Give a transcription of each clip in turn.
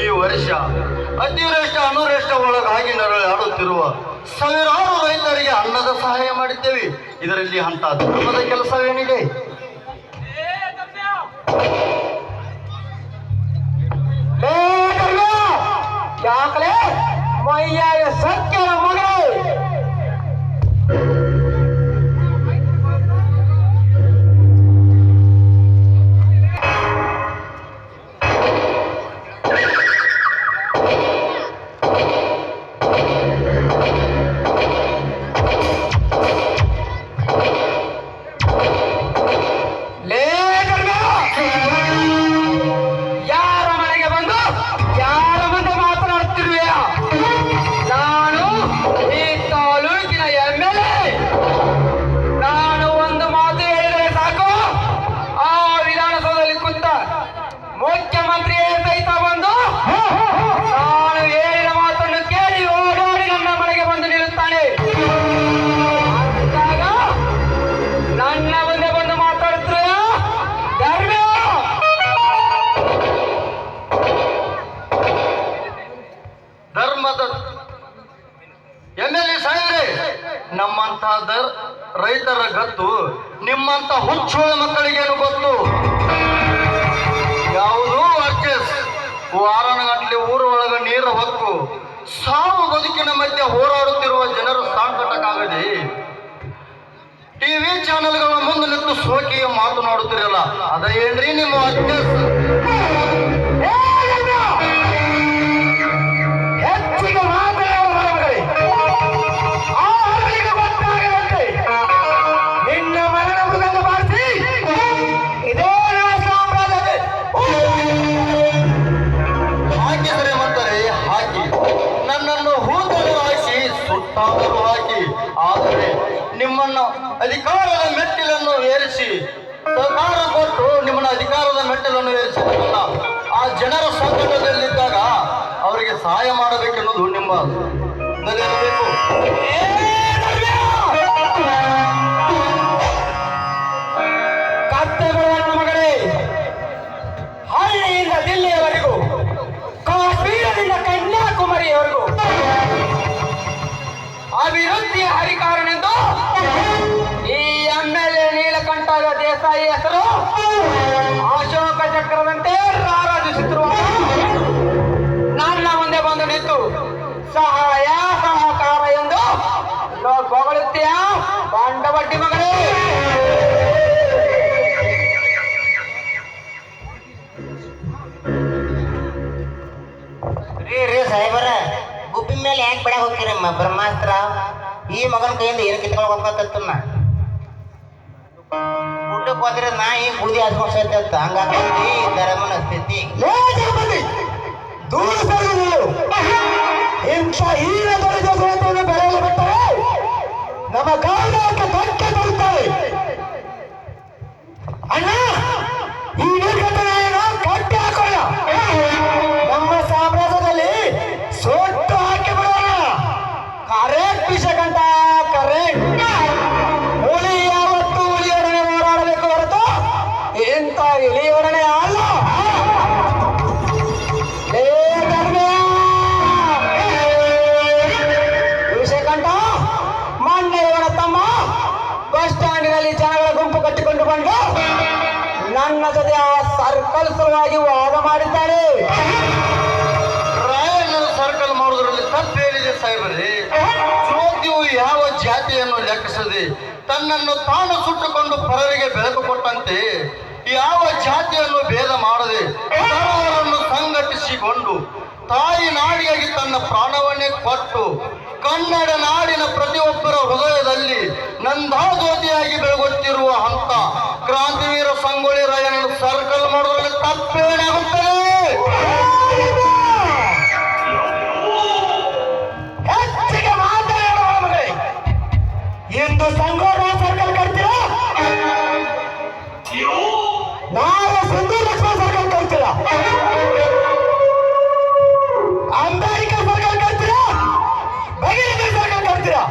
ಈ ವರ್ಷ ಅತಿವೃಷ್ಟ ಅನುರಷ್ಟ ಒಳಗಾಗಿ ನರಳಾಡುತ್ತಿರುವ ಸಾವಿರಾರು ರೈತರಿಗೆ ಅನ್ನದ ಸಹಾಯ ಮಾಡಿದ್ದೇವೆ. ಇದರಲ್ಲಿ ಅಂತ ಧರ್ಮದ ಕೆಲಸವೇನಿದೆ? ಯಾಕಲೇ? ಮೈಯಾಗ ಸತ್ಯರ ಮಗನೇ! ಮುಖ್ಯಮಂತ್ರಿಯೇ ಸಹಿತ ಬಂದು ನಾನು ಹೇಳಿದ ಮಾತನ್ನು ಕೇಳಿ ಓಡೋಡಿ ನನ್ನ ಮನೆಗೆ ಬಂದು ನಿಲ್ಲುತ್ತಾನೆ. ನನ್ನ ಮುಂದೆ ಬಂದು ಮಾತಾಡುತ್ತಿರುವ ಧರ್ಮ! ಧರ್ಮದ ಎಂ ಎಲ್ ಎ ಸಾಹೇಬ್ರೆ ನಮ್ಮಂತ ರೈತರ ಗತ್ತು ನಿಮ್ಮಂತ ಹುಚ್ಚುಳ ಮಕ್ಕಳಿಗೇನು ಗೊತ್ತು? ಸೋಕಿಗೆ ಮಾತನಾಡುತ್ತಿರಲ್ಲ ಅದ ಏನ್ರಿ ನಿಮ್ಮ ಅರ್ಚಸ್ ಅಧಿಕಾರದ ಮೆಟ್ಟಿಲನ್ನು ಏರಿಸಿ, ಸರ್ಕಾರ ಕೊಟ್ಟು ನಿಮ್ಮನ್ನ ಅಧಿಕಾರದ ಮೆಟ್ಟಿಲನ್ನು ಏರಿಸಿದ್ರಲ್ಲ ಆ ಜನರ ಸಂಕಟದಲ್ಲಿದ್ದಾಗ ಅವರಿಗೆ ಸಹಾಯ ಮಾಡಬೇಕೆನ್ನುವುದು ನಿಮ್ಮ ಮಗಳೇ ಕನ್ಯಾಕುಮಾರಿಯವರೆಗೂ, ಅಭಿವೃದ್ಧಿಯ ಹರಿಕಾರನೆಂದು ದೇಸಾಯಿ ಹೆಸರು? ಅಶೋಕ ಚಕ್ರದಂತೆ ರಾರಾಜಿಸುತ್ತಿರುವ ನನ್ನ ಮುಂದೆ ಬಂದು ನಿಂತು ಸಹಾಯ, ಸಹಕಾರ ಎಂದು ಹೊಗಳುತ್ತೀಯ ಬಂಡ ಮಗಳೇ. ಸಾಹೇಬರ ಗುಬ್ಬಿ ಮೇಲೆ ಯಾಕೆ ಬಿಡ ಹೋಗ್ತೀರಮ್ಮ? ಬ್ರಹ್ಮಾಸ್ತ್ರ, ಈ ಮಗನ ಕೈಯಿಂದ ಏನು ಕಿತ್ಕೊಂಡು ಹೋಗ್ಬೇಕತ್ತನ್ನ. ಹೋದ್ರೆ ನಾಯಿ ಈಗ ಬುದ್ಧಿ ಹಚ್ಕೊಂಡ್ ಹಂಗಾಗಿ ಧರ್ಮನ ಸ್ಥಿತಿ. ದೂರ ಇಂಥ ಹೀನ ದೊರೆತ ಬೆಳೆಯಲು ಬಿಟ್ಟರೆ ನಮ್ಮ ಕಾರಣಕ್ಕೆ ಧಕ್ಕೆ ಬಸ್ ಸ್ಟ್ಯಾಂಡಿನಲ್ಲಿ ಜನಗಳ ಗುಂಪು ಕಟ್ಟಿಕೊಂಡು ಬಂದು ನನ್ನ ಜೊತೆ ಆ ಸರ್ಕಲ್ ಸಲುವಾಗಿ ವಾದ ಮಾಡಿದ್ದಾರೆ. ರಾಯಣ್ಣ ಸರ್ಕಲ್ ಮಾಡುವುದರಲ್ಲಿ ತಪ್ಪೇನಿದೆ ಸಾಹೇಬರೇ? ಜ್ಯೋತಿಯು ಯಾವ ಜಾತಿಯನ್ನು ಲೆಕ್ಕಿಸದೆ ತನ್ನನ್ನು ತಾನು ಸುಟ್ಟುಕೊಂಡು ಪರರಿಗೆ ಬೆಳಕು ಕೊಟ್ಟಂತೆ ಯಾವ ಜಾತಿಯನ್ನು ಭೇದ ಮಾಡದೆ ಸರ್ವರನ್ನು ಸಂಘಟಿಸಿಕೊಂಡು ತಾಯಿ ನಾಡಿಗಾಗಿ ತನ್ನ ಪ್ರಾಣವನ್ನೇ ಕೊಟ್ಟು ಕನ್ನಡ ನಾಡಿನ ಪ್ರತಿಯೊಬ್ಬರ ಹೃದಯದಲ್ಲಿ ನಂದಾಜ್ಯೋತಿಯಾಗಿ ಬೆಳಗುತ್ತಿರುವ ಹಂತ ಕ್ರಾಂತಿವೀರ ಸಂಗೊಳ್ಳಿ ರಾಯಣ್ಣ ಸರ್ಕಲ್ ಮಾಡೋದ್ರಲ್ಲಿ ತಪ್ಪೇನಾಗುತ್ತದೆ? ಹೆಚ್ಚಿಗೆ ಮಗಳೇ ಇಂದು ಸಂಗೋಳ ಸರ್ಕಲ್ ಕಟ್ತೀರಾ? ನಾಳೆ ಸಿಂಧು ಲಕ್ಷ್ಮಣ ಸರ್ಕಲ್ ಕಟ್ತೀರಾ? ಅಂಬೇಡ್ಕರ್ ಸರ್ಕಲ್ ಕಟ್ತೀರಾ? ಭಗೀರಥ ಸರ್ಕಲ್ ಕಟ್ತೀರಾ?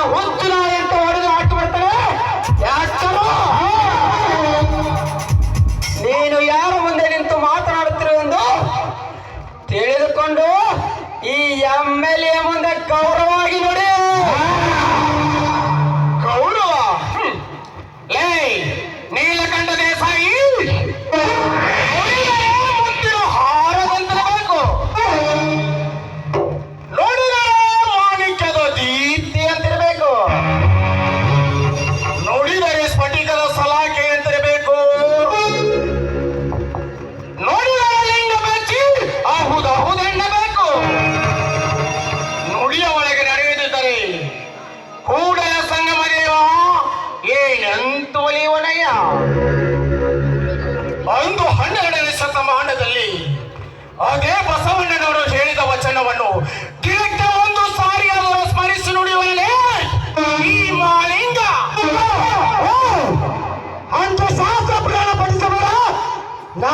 ನಿನ್ನನ್ನು ಹುಚ್ಚು ನಾಯಿ ಅಂತ ಹೊಡೆದು ಹಾಕಿ ಬರ್ತಾರೆ ಯಾಕೋ ನೀನು ಯಾರ ಮುಂದೆ ನಿಂತು ಮಾತನಾಡುತ್ತಿರುವೆಂದು ತಿಳಿದುಕೊಂಡು ಈ ಎಂ ಎಲ್ ಎ ಮುಂದೆ ಗೌರವವಾಗಿ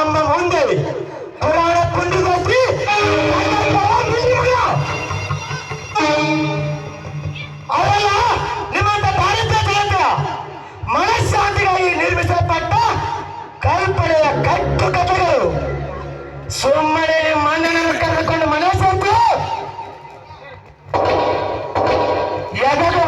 ನಮ್ಮ ಮುಂದೆ ಪುರಾಣ ಪುಂಡಿಗೋಸ್ಕರ ಅವೆಲ್ಲ ನಿಮ್ಮಂತ ಭಾರತೀಯ ಜನತೆಯ ಮನಃಶಾಂತಿಗಾಗಿ ನಿರ್ಮಿಸಲ್ಪಟ್ಟ ಕಲ್ಪನೆಯ ಕಟ್ಟು ಕಥೆಗಳು. ಸುಮ್ಮನೆ ಅಣ್ಣನನ್ನು ಕರೆದುಕೊಂಡು ಮನೆ ಸೇರ್ತು ಎದಕ್ಕೆ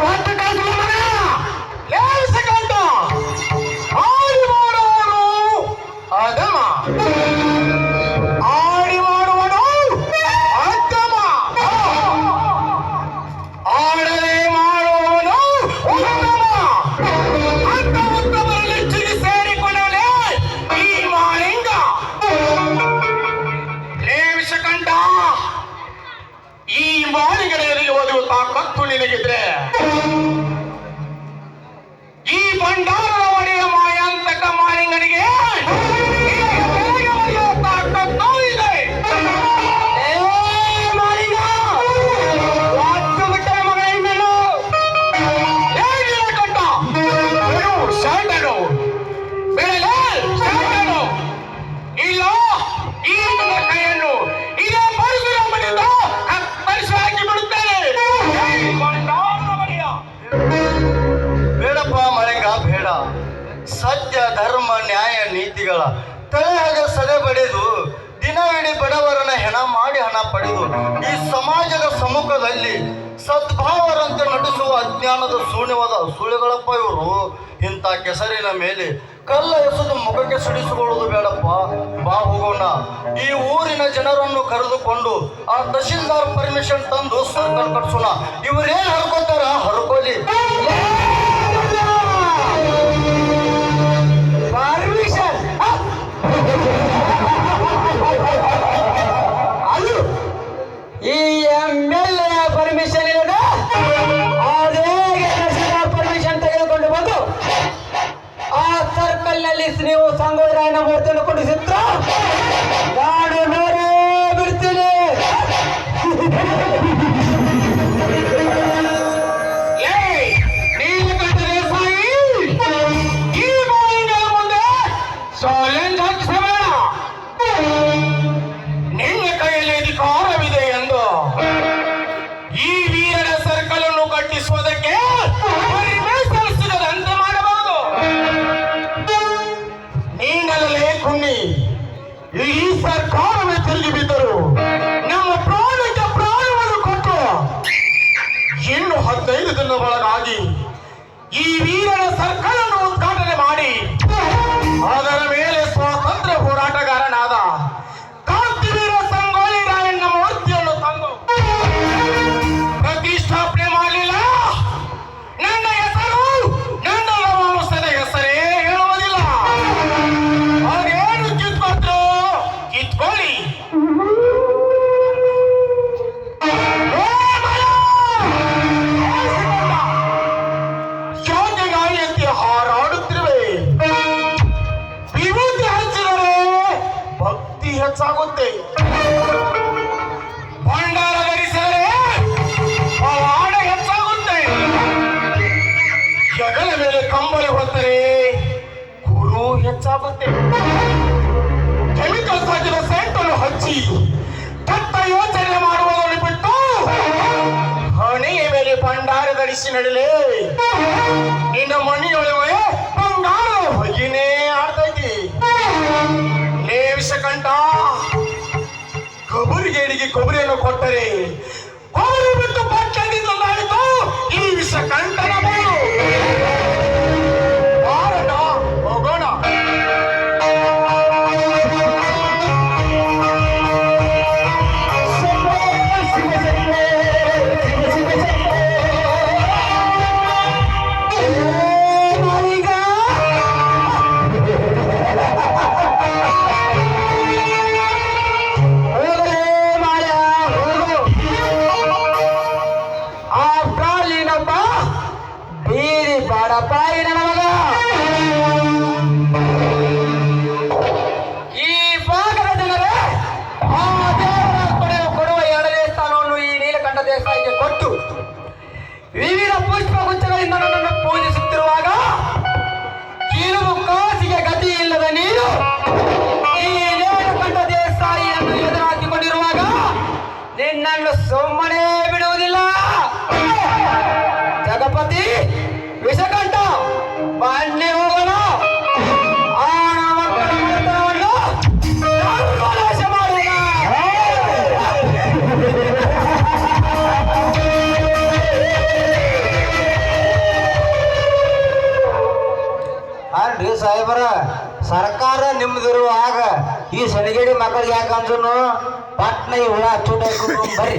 ಸತ್ಯ, ಧರ್ಮ, ನ್ಯಾಯ, ನೀತಿಗಳ ತಲೆಹಾಗ ಸದೆ ಬಡಿದು ದಿನವಿಡೀ ಬಡವರನ್ನ ಹೆಣ ಮಾಡಿ ಹಣ ಪಡೆದು ಈ ಸಮಾಜದ ಸಮ್ಮುಖದಲ್ಲಿ ಸದ್ಭಾವರಂತೆ ನಟಿಸುವ ಅಜ್ಞಾನದ ಶೂನ್ಯವಾದ ಸುಳ್ಳುಗಳಪ್ಪ ಇವರು. ಇಂಥ ಕೆಸರಿನ ಮೇಲೆ ಕಲ್ಲ ಎಸೆದು ಮುಖಕ್ಕೆ ಸಿಡಿಸಿಕೊಳ್ಳುವುದು ಬೇಡಪ್ಪ. ಬಾ ಹೋಗೋಣ. ಈ ಊರಿನ ಜನರನ್ನು ಕರೆದುಕೊಂಡು ಆ ತಹಶೀಲ್ದಾರ್ ಪರ್ಮಿಷನ್ ತಂದು ಸರ್ಕಲ್ ಕಟ್ಸೋಣ. ಇವರೇನು ಹದಿನೈದು ಒಳಗಾಗಿ ಈ ವೀರರ ಸರ್ಕಲ್ ಅನ್ನು ಉದ್ಘಾಟನೆ ಮಾಡಿ. ಅದರ ಮೇಲೆ ಸ್ವಾತಂತ್ರ್ಯ ಹೋರಾಟಗಾರನಾದ ಮತ್ತೆ ಕೆಮಿಕಲ್ಸ್ ಆಗಿರೋ ಸ್ಯಾಂಟಲ್ ಹಚ್ಚಿ ಕೆಟ್ಟ ಯೋಚನೆ ಮಾಡುವುದನ್ನು ಬಿಟ್ಟು ಹಣೆಯ ಮೇಲೆ ಭಂಡಾರ ಧರಿಸಿ ನಡಲೆ. ನಿನ್ನ ಮಣ್ಣಿನೊಳಗೆ ಭಂಡಾರ ಹೊಗಿನೇ ಆಡ್ತೈತಿ. ಲೇ ವಿಷಕಂಠ ಕೊಬ್ಬರಿಗೇಡಿಗೆ ಕೊಬ್ಬರಿಯನ್ನು ಕೊಟ್ಟರೆ ಕೊಬ್ಬರಿ ಬಿಟ್ಟು ಯಾಕಂದ್ರೂ ಪಟ್ನ ಇವಳ ಚೂಟ ಬರ್ರಿ